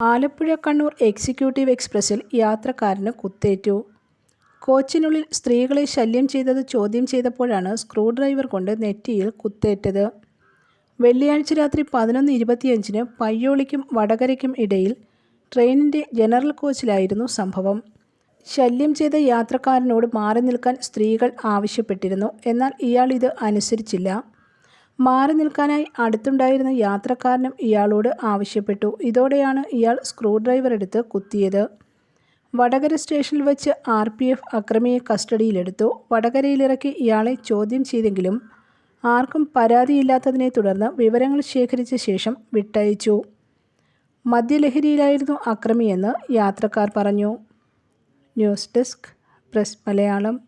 Alappuzha Kannur executive എക്സ്പ്രസിൽ യാത്രക്കാരന് കുത്തേറ്റു. കോച്ചിനുള്ളിൽ സ്ത്രീകളെ ശല്യം ചെയ്തത് ചോദ്യം ചെയ്തപ്പോഴാണ് സ്ക്രൂ ഡ്രൈവർ കൊണ്ട് നെറ്റിയിൽ കുത്തേറ്റത്. വെള്ളിയാഴ്ച രാത്രി പതിനൊന്ന് ഇരുപത്തിയഞ്ചിന് പയ്യോളിക്കും വടകരയ്ക്കും ഇടയിൽ ട്രെയിനിന്റെ ജനറൽ കോച്ചിലായിരുന്നു സംഭവം. ശല്യം ചെയ്ത യാത്രക്കാരനോട് മാറി നിൽക്കാൻ സ്ത്രീകൾ ആവശ്യപ്പെട്ടിരുന്നു. എന്നാൽ ഇയാൾ ഇത് അനുസരിച്ചില്ല. മാറി നിൽക്കാനായി അടുത്തുണ്ടായിരുന്ന യാത്രക്കാരനും ഇയാളോട് ആവശ്യപ്പെട്ടു. ഇതോടെയാണ് ഇയാൾ സ്ക്രൂ ഡ്രൈവർ എടുത്ത് കുത്തിയത്. വടകര സ്റ്റേഷനിൽ വെച്ച് ആർ പി എഫ് അക്രമിയെ കസ്റ്റഡിയിലെടുത്തു. വടകരയിലിറക്കി ഇയാളെ ചോദ്യം ചെയ്തെങ്കിലും ആർക്കും പരാതിയില്ലാത്തതിനെ തുടർന്ന് വിവരങ്ങൾ ശേഖരിച്ച ശേഷം വിട്ടയച്ചു. മദ്യലഹരിയിലായിരുന്നു അക്രമിയെന്ന് യാത്രക്കാർ പറഞ്ഞു. News desk press Malayalam.